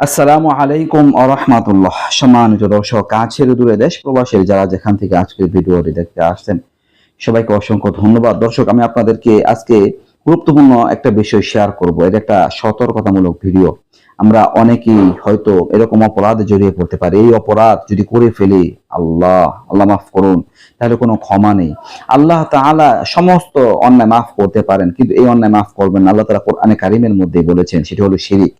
আসসালামু আলাইকুম আরহামাতুল্লাহ সম্মানিত দর্শক, কাছের দূরে দেশ প্রবাসের যারা যেখান থেকে আজকের ভিডিওটি দেখতে আসছেন, সবাইকে অসংখ্য ধন্যবাদ। দর্শক, আমি আপনাদেরকে আজকে গুরুত্বপূর্ণ একটা বিষয় শেয়ার করব। এটা একটা সতর্কতামূলক ভিডিও। আমরা অনেকেই হয়তো এরকম অপরাধে জড়িয়ে পড়তে পারি। এই অপরাধ যদি করে ফেলি, আল্লাহ আল্লাহ মাফ করুন, তাহলে কোনো ক্ষমা নেই। আল্লাহ তাআলা সমস্ত অন্যায় মাফ করতে পারেন, কিন্তু এই অন্যায় মাফ করবেন আল্লাহ তাআলা কোরআনে কারিমের মধ্যে বলেছেন, সেটা হলো শিরিক।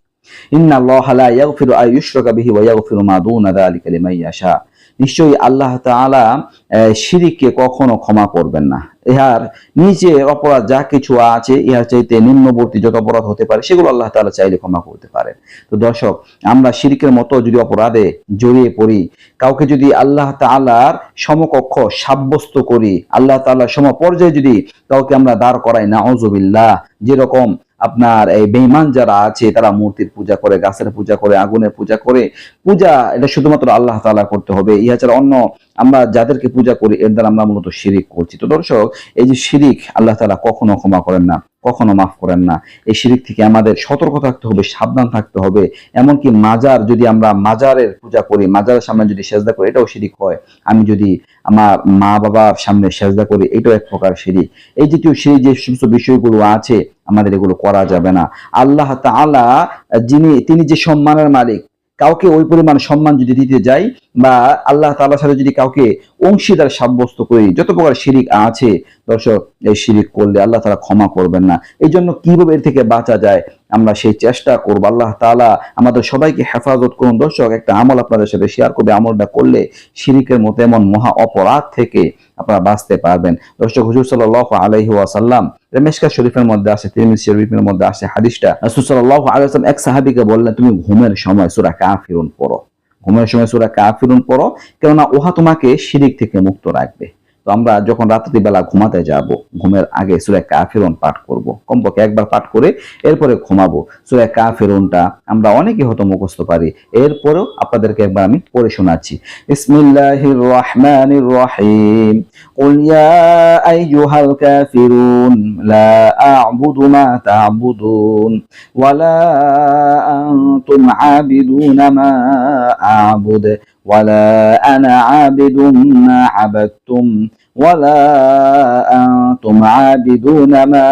নিশ্চয়ই আল্লাহ তাআলা আহ, শিরিককে কখনো ক্ষমা করবেন না। ইহার নিচে অপরাধ যা কিছু আছে ইহার চাইতে নিম্নবর্তী যত অপরাধ হতে পারে সেগুলো আল্লাহ তাআলা চাইলে ক্ষমা করতে পারেন। তো দর্শক আমরা শিরিকের মতো যদি অপরাধে জড়িয়ে পড়ি কাউকে যদি আল্লাহ তাআলার সমকক্ষ সাব্যস্ত করি আল্লাহ তাআলার সমপর্যায়ে যদি কাউকে আমরা দাঁড় করাই না অজবিল্লাহ যেরকম আপনার এই বেঈমান যারা আছে, তারা মূর্তির পূজা করে, গাছের পূজা করে, আগুনের পূজা করে। পূজা এটা শুধুমাত্র আল্লাহ তাআলা করতে হবে। ইহা ছাড়া অন্য আমরা যাদেরকে পূজা করি, এর দ্বারা আমরা মূলত শিরিক করছি। তো দর্শক, এই যে শিরিক আল্লাহ তালা কখনো ক্ষমা করেন না, কখনো মাফ করেন না। এই শিরিক থেকে আমাদের সতর্ক থাকতে হবে, সাবধান থাকতে হবে। এমনকি মাজার যদি আমরা মাজারের পূজা করি, মাজারের সামনে যদি সেজদা করি, এটাও শিরিক হয়। আমি যদি আমার মা বাবার সামনে সেজদা করি, এটাও এক প্রকার শিরিক। এই জাতীয় সেই যে সমস্ত বিষয়গুলো আছে আমাদের এগুলো করা যাবে না। আল্লাহ তাআলা যিনি, তিনি যে সম্মানের মালিক, কাউকে ওই পরিমাণ সম্মান যদি দিতে যাই বা আল্লাহ তাআলার সাথে যদি কাউকে অংশীদার সাব্যস্ত করি, যত প্রকার শিরিক আছে, দর্শক, এই শিরিক করলে আল্লাহ তাআলা ক্ষমা করবেন না। এই জন্য কীভাবে এর থেকে বাঁচা যায়, আমরা সেই চেষ্টা করব। আল্লাহ তাআলা আমাদের সবাইকে হেফাজত করুন। দর্শক, একটা আমল আপনাদের সাথে শেয়ার করবে। আমলটা করলে শিরিকের মতো এমন মহা অপরাধ থেকে আপনারা বাঁচতে পারবেন। দর্শক, হুজুর সাল্লাল্লাহু আলাইহি ওয়াসাল্লাম রেমেশকা শরীফের মধ্যে আছে, তিরমিজ শরীফের মধ্যে আছে হাদিসটা। রাসূল সাল্লাল্লাহু আলাইহি এক সাহাবীকে বললেন, তুমি ঘুমের সময় সূরা কাফিরুন পড়ো। ঘুমের সময় সূরা কাফিরুন পড়ো, কেননা উহা তোমাকে শিরিক থেকে মুক্ত রাখবে। তো আমরা যখন রাত্রি বেলা ঘুমাতে যাব ঘুমের আগে সূরা কাফিরুন পাঠ করব কমপক্ষে একবার পাঠ করে এরপরে ঘুমাবো সূরা কাফিরুনটা আমরা অনেকে হয়তো মুখস্থ পারি এরপরেও আপনাদেরকে একবার আমি পড়ে শোনাচ্ছি বিসমিল্লাহির রহমানির রহিম قل يا أيها الكافرون لا أعبد ما تعبدون ولا أنتم عابدون ما أعبد ولا أنا عابد ما عبدتم ولا أنتم عابدون ما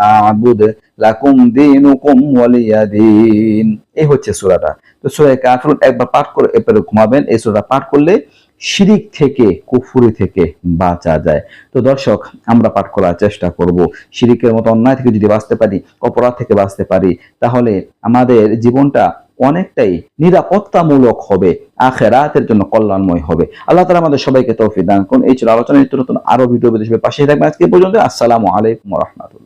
أعبد লাকুম দিনুকুম ওয়ালিয়া দিন এই হচ্ছে সূরাটা তো সূরা কাফিরুন একবার পাঠ করে এরপরে ঘুমাবেন এই সূরাটা পাঠ করলে শিরিক থেকে, কুফুরি থেকে বাঁচা যায়। তো দর্শক, আমরা পাঠ করার চেষ্টা করব। শিরিকের মতো অন্যায় থেকে যদি বাঁচতে পারি, অপরাধ থেকে বাঁচতে পারি, তাহলে আমাদের জীবনটা অনেকটাই নিরাপত্তামূলক হবে, আখেরাতের জন্য কল্যাণময় হবে। আল্লাহ তালা আমাদের সবাইকে তৌফিক দান করুন। এই ছিল আলোচনা, নিত্য নতুন আরও ভিডিও পাশে থাকবে আজকে পর্যন্ত আসসালামু আলাইকুম রহমতুল্লাহ।